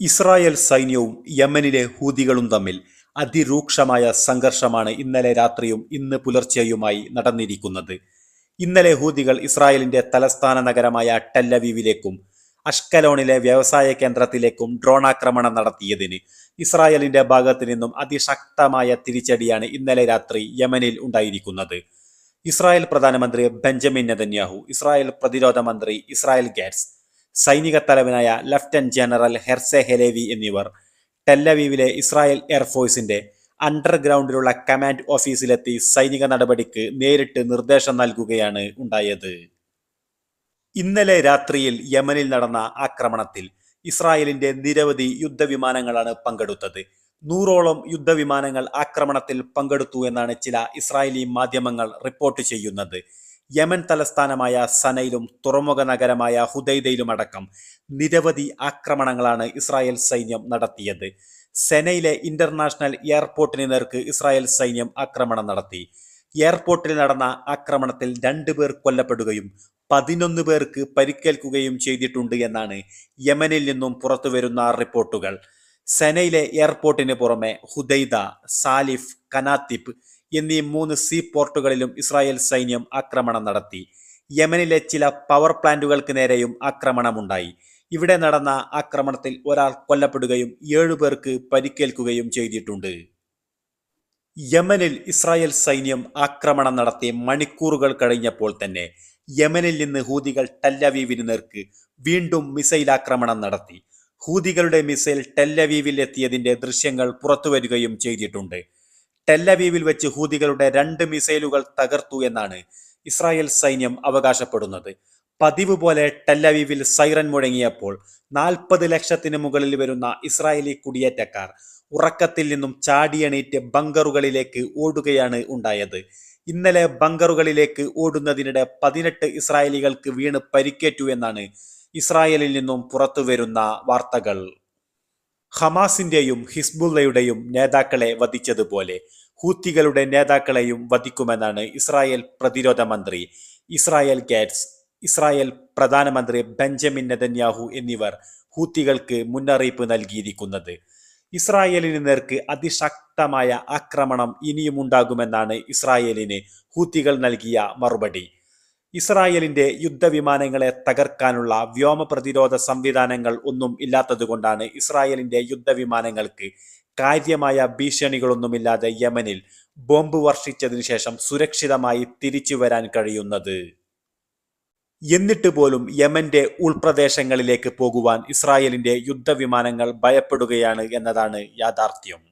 Israel സൈന്യവും യമനിലെ ഹൂതികളും തമ്മിൽ അതിരൂക്ഷമായ സംഘർഷമാണ് ഇന്നലെ രാത്രിയും ഇന്ന് പുലർച്ചെയുമായി നടന്നിരിക്കുന്നത്. ഇന്നലെ ഹൂതികൾ ഇസ്രായേലിന്റെ തലസ്ഥാന നഗരമായ ടെല്ലവീവിലേക്കും അഷ്കലോണിലെ വ്യവസായ കേന്ദ്രത്തിലേക്കും ഡ്രോൺ ആക്രമണം നടത്തിയതിന് ഇസ്രായേലിന്റെ ഭാഗത്തു നിന്നും അതിശക്തമായ തിരിച്ചടിയാണ് ഇന്നലെ രാത്രി യമനിൽ ഉണ്ടായിരിക്കുന്നത്. ഇസ്രായേൽ പ്രധാനമന്ത്രി ബെഞ്ചമിൻ നെതന്യാഹു ഇസ്രായേൽ പ്രതിരോധ മന്ത്രി ഇസ്രായേൽ ഗാറ്റ്സ് സൈനിക തലവനായ ലഫ്റ്റനന്റ് ജനറൽ ഹെർസെ ഹെലേവി എന്നിവർ ടെല്ലവീവിലെ ഇസ്രായേൽ എയർഫോഴ്സിന്റെ അണ്ടർഗ്രൗണ്ടിലുള്ള കമാൻഡ് ഓഫീസിലെത്തി സൈനിക നടപടിക്ക് നേരിട്ട് നിർദ്ദേശം നൽകുകയാണ് ഉണ്ടായത്. ഇന്നലെ രാത്രിയിൽ യമനിൽ നടന്ന ആക്രമണത്തിൽ ഇസ്രായേലിന്റെ നിരവധി യുദ്ധവിമാനങ്ങളാണ് പങ്കെടുത്തത്. നൂറോളം യുദ്ധവിമാനങ്ങൾ ആക്രമണത്തിൽ പങ്കെടുത്തു എന്നാണ് ചില ഇസ്രായേലി മാധ്യമങ്ങൾ റിപ്പോർട്ട് ചെയ്യുന്നത്. യമൻ തലസ്ഥാനമായ സനയിലും തുറമുഖ നഗരമായ ഹുദൈദയിലും ഹുദൈദയിലുമടക്കം നിരവധി ആക്രമണങ്ങളാണ് ഇസ്രായേൽ സൈന്യം നടത്തിയത്. സെനയിലെ ഇന്റർനാഷണൽ എയർപോർട്ടിന് നേർക്ക് ഇസ്രായേൽ സൈന്യം ആക്രമണം നടത്തി. എയർപോർട്ടിൽ നടന്ന ആക്രമണത്തിൽ രണ്ടുപേർ കൊല്ലപ്പെടുകയും പതിനൊന്ന് പേർക്ക് പരിക്കേൽക്കുകയും ചെയ്തിട്ടുണ്ട് എന്നാണ് യമനിൽ നിന്നും പുറത്തുവരുന്ന റിപ്പോർട്ടുകൾ. സെനയിലെ എയർപോർട്ടിന് പുറമെ ഹുദൈദ സാലിഫ് കനാത്തിപ്പ് എന്നീ മൂന്ന് സീ പോർട്ടുകളിലും ഇസ്രായേൽ സൈന്യം ആക്രമണം നടത്തി. യമനിലെ ചില പവർ പ്ലാന്റുകൾക്ക് നേരെയും ആക്രമണമുണ്ടായി. ഇവിടെ നടന്ന ആക്രമണത്തിൽ ഒരാൾ കൊല്ലപ്പെടുകയും ഏഴുപേർക്ക് പരിക്കേൽക്കുകയും ചെയ്തിട്ടുണ്ട്. യമനിൽ ഇസ്രായേൽ സൈന്യം ആക്രമണം നടത്തി മണിക്കൂറുകൾ കഴിഞ്ഞപ്പോൾ തന്നെ യമനിൽ നിന്ന് ഹൂതികൾ ടെല്ലവീവിന് നേർക്ക് വീണ്ടും മിസൈൽ ആക്രമണം നടത്തി. ഹൂതികളുടെ മിസൈൽ ടെല്ലവീവിൽ എത്തിയതിന്റെ ദൃശ്യങ്ങൾ പുറത്തുവരികയും ചെയ്തിട്ടുണ്ട്. ടെല്ലവീവിൽ വെച്ച് ഹൂതികളുടെ രണ്ട് മിസൈലുകൾ തകർത്തു എന്നാണ് ഇസ്രായേൽ സൈന്യം അവകാശപ്പെടുന്നത്. പതിവ് പോലെ ടെല്ലവീവിൽ സൈറൻ മുഴങ്ങിയപ്പോൾ നാൽപ്പത് ലക്ഷത്തിന് മുകളിൽ വരുന്ന ഇസ്രായേലി കുടിയേറ്റക്കാർ ഉറക്കത്തിൽ നിന്നും ചാടിയണീറ്റ് ബങ്കറുകളിലേക്ക് ഓടുകയാണ് ഉണ്ടായത്. ഇന്നലെ ബങ്കറുകളിലേക്ക് ഓടുന്നതിനിടെ പതിനെട്ട് ഇസ്രായേലികൾക്ക് വീണ് പരിക്കേറ്റു എന്നാണ് ഇസ്രായേലിൽ നിന്നും പുറത്തുവരുന്ന വാർത്തകൾ. ഹമാസിന്റെയും ഹിസ്ബുള്ളയുടെയും നേതാക്കളെ വധിച്ചതുപോലെ ഹൂത്തികളുടെ നേതാക്കളെയും വധിക്കുമെന്നാണ് ഇസ്രായേൽ പ്രതിരോധ മന്ത്രി ഇസ്രായേൽ ഗാറ്റ്സ് ഇസ്രായേൽ പ്രധാനമന്ത്രി ബെഞ്ചമിൻ നെതന്യാഹു എന്നിവർ ഹൂത്തികൾക്ക് മുന്നറിയിപ്പ് നൽകിയിരിക്കുന്നത്. ഇസ്രായേലിന് നേർക്ക് അതിശക്തമായ ആക്രമണം ഇനിയും ഉണ്ടാകുമെന്നാണ് ഇസ്രായേലിന് ഹൂത്തികൾ നൽകിയ മറുപടി. ഇസ്രായേലിന്റെ യുദ്ധവിമാനങ്ങളെ തകർക്കാനുള്ള വ്യോമ പ്രതിരോധ സംവിധാനങ്ങൾ ഒന്നും ഇല്ലാത്തതുകൊണ്ടാണ് ഇസ്രായേലിന്റെ യുദ്ധവിമാനങ്ങൾക്ക് കാര്യമായ ഭീഷണികളൊന്നുമില്ലാതെ യമനിൽ ബോംബ് വർഷിച്ചതിനു ശേഷം സുരക്ഷിതമായി തിരിച്ചു വരാൻ കഴിയുന്നത്. എന്നിട്ട് പോലും യമന്റെ ഉൾപ്രദേശങ്ങളിലേക്ക് പോകുവാൻ ഇസ്രായേലിന്റെ യുദ്ധവിമാനങ്ങൾ ഭയപ്പെടുകയാണ് എന്നതാണ് യാഥാർത്ഥ്യം.